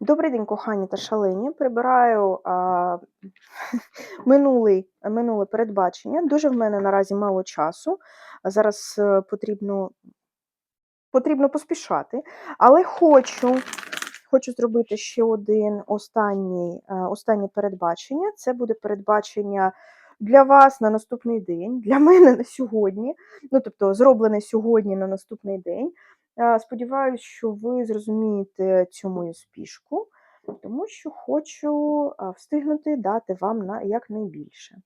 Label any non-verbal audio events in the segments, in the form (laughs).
Добрий день, кохані та шалені. Прибираю а, (laughs) минулий, минуле передбачення. Дуже в мене наразі мало часу. Зараз е, потрібно, потрібно поспішати, але хочу, хочу зробити ще один останній, е, останнє передбачення. Це буде передбачення для вас на наступний день, для мене на сьогодні. Ну, тобто, зроблене сьогодні на наступний день. Сподіваюсь, що ви зрозумієте цю мою спішку, тому що хочу встигнути дати вам на якнайбільше.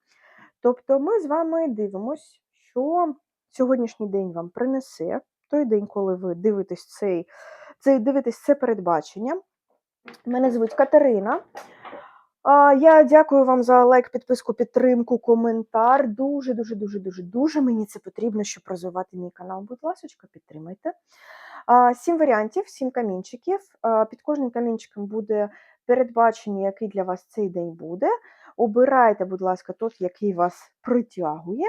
Тобто, ми з вами дивимось, що сьогоднішній день вам принесе той день, коли ви дивитесь цей, цей дивитесь це передбачення. Мене звуть Катерина. Я дякую вам за лайк, підписку, підтримку, коментар. Дуже, дуже, дуже, дуже, дуже мені це потрібно, щоб розвивати мій канал. Будь ласка, підтримайте. Сім варіантів, сім камінчиків. Під кожним камінчиком буде передбачення, який для вас цей день буде. Обирайте, будь ласка, тот, який вас притягує.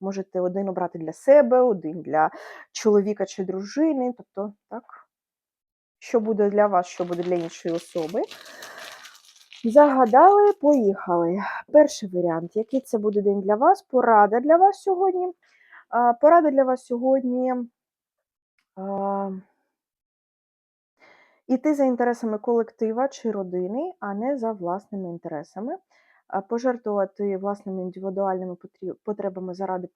Можете один обрати для себе, один для чоловіка чи дружини. Тобто, так, що буде для вас, що буде для іншої особи. Загадали, поїхали. Перший варіант, який це буде день для вас? Порада для вас сьогодні. Порада для вас сьогодні. Іти за інтересами колектива чи родини, а не за власними інтересами. Пожертвувати власними індивідуальними потребами заради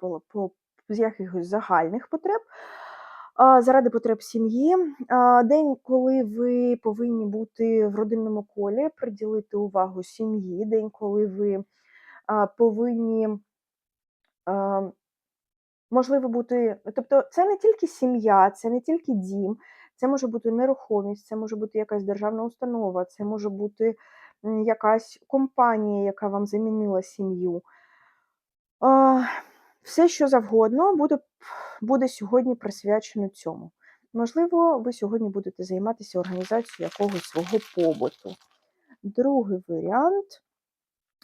якихось загальних потреб, заради потреб сім'ї. День, коли ви повинні бути в родинному колі, приділити увагу сім'ї, день, коли ви повинні. Можливо бути, тобто це не тільки сім'я, це не тільки дім, це може бути нерухомість, це може бути якась державна установа, це може бути якась компанія, яка вам замінила сім'ю. Все, що завгодно, буде, буде сьогодні присвячено цьому. Можливо, ви сьогодні будете займатися організацією якогось свого побуту. Другий варіант.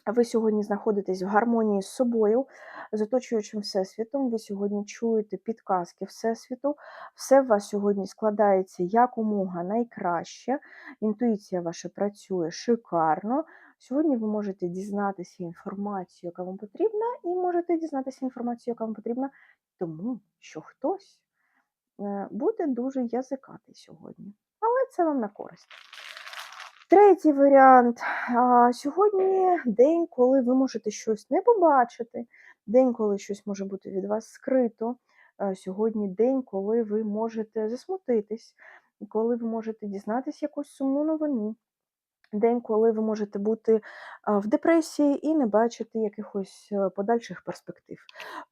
Ви сьогодні знаходитесь в гармонії з собою, з оточуючим всесвітом. Ви сьогодні чуєте підказки Всесвіту. Все в вас сьогодні складається якомога найкраще. Інтуїція ваша працює шикарно. Сьогодні ви можете дізнатися інформацію, яка вам потрібна, і можете дізнатися інформацію, яка вам потрібна, тому що хтось е, буде дуже язикатий сьогодні. Але це вам на користь. Третій варіант. Сьогодні день, коли ви можете щось не побачити, день, коли щось може бути від вас скрито. Сьогодні день, коли ви можете засмутитись, коли ви можете дізнатися якусь сумну новину. День, коли ви можете бути в депресії і не бачити якихось е, подальших перспектив.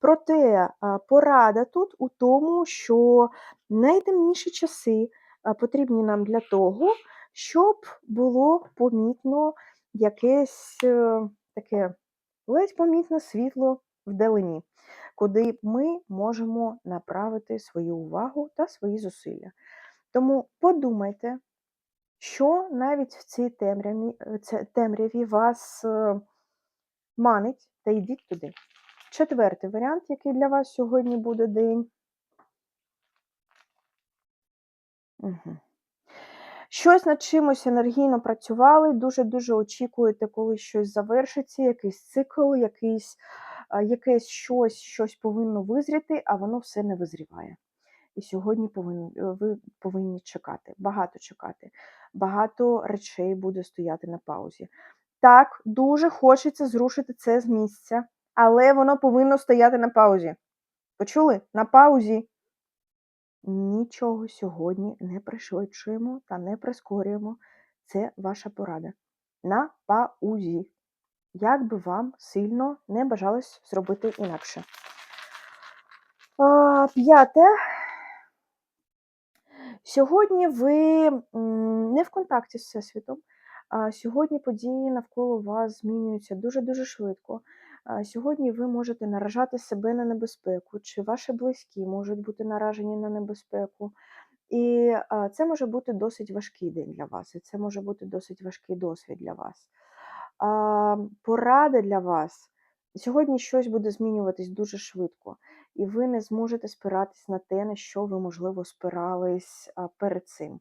Проте порада тут у тому, що найтемніші часи потрібні нам для того, щоб було помітно якесь е, таке ледь помітне світло вдалині, куди ми можемо направити свою увагу та свої зусилля. Тому подумайте, що навіть в цій темряві, е, темряві вас е, манить, та йдіть туди. Четвертий варіант, який для вас сьогодні буде день. Угу. Щось над чимось енергійно працювали, дуже-дуже очікуєте, коли щось завершиться, якийсь цикл, якийсь, якесь щось, щось повинно визріти, а воно все не визріває. І сьогодні повинні, е, ви повинні чекати, багато чекати. Багато речей буде стояти на паузі. Так, дуже хочеться зрушити це з місця, але воно повинно стояти на паузі. Почули? На паузі. Нічого сьогодні не пришвидшуємо та не прискорюємо. Це ваша порада. На паузі. Як би вам сильно не бажалось зробити інакше. П'яте. Сьогодні ви не в контакті з Всесвітом. Сьогодні події навколо вас змінюються дуже-дуже швидко. Сьогодні ви можете наражати себе на небезпеку, чи ваші близькі можуть бути наражені на небезпеку. І це може бути досить важкий день для вас, і це може бути досить важкий досвід для вас. Порада для вас. Сьогодні щось буде змінюватись дуже швидко, і ви не зможете спиратись на те, на що ви, можливо, спирались перед цим.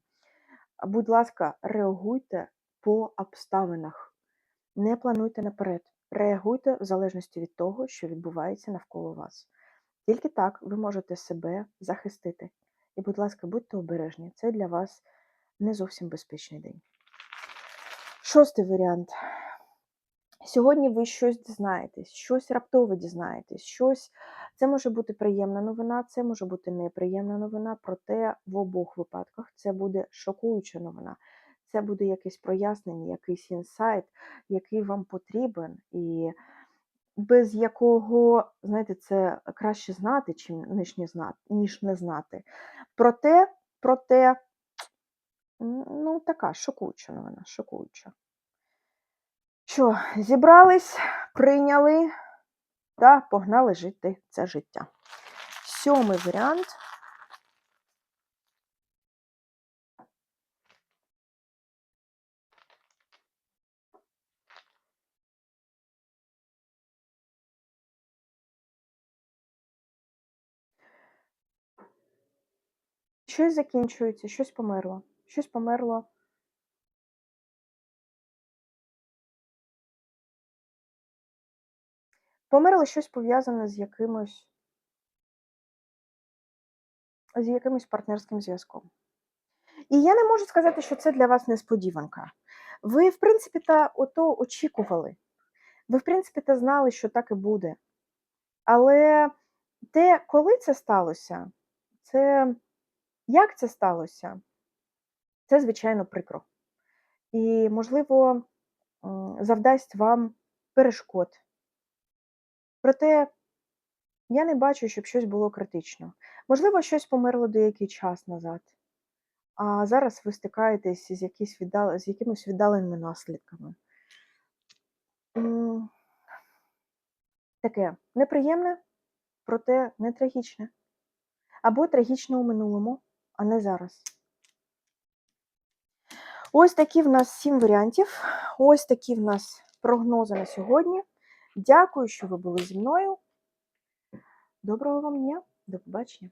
Будь ласка, реагуйте по обставинах. Не плануйте наперед. Реагуйте в залежності від того, що відбувається навколо вас. Тільки так ви можете себе захистити. І, будь ласка, будьте обережні. Це для вас не зовсім безпечний день. Шостий варіант. Сьогодні ви щось дізнаєтесь, щось раптово дізнаєтесь, щось. Це може бути приємна новина, це може бути неприємна новина, проте в обох випадках це буде шокуюча новина. Це буде якесь прояснення, якийсь інсайт, який вам потрібен, і без якого, знаєте, це краще знати, чим ніж не знати, ніж не знати. Проте, проте, ну, така шокуюча новина, шокуюча. Що, зібрались, прийняли та погнали жити це життя. Сьомий варіант. Щось закінчується, щось померло. Щось померло. Померло щось пов'язане з якимось з якимось партнерським зв'язком. І я не можу сказати, що це для вас несподіванка. Ви, в принципі, та ото очікували. Ви, в принципі, та знали, що так і буде. Але те, коли це сталося, це як це сталося, це, звичайно, прикро. І, можливо, завдасть вам перешкод. Проте я не бачу, щоб щось було критично. Можливо, щось померло деякий час назад, а зараз ви стикаєтесь з, віддал... з якимись віддаленими наслідками. Таке неприємне, проте не трагічне. Або трагічне у минулому, а не зараз. Ось такі в нас сім варіантів. Ось такі в нас прогнози на сьогодні. Дякую, що ви були зі мною. Доброго вам дня, до побачення.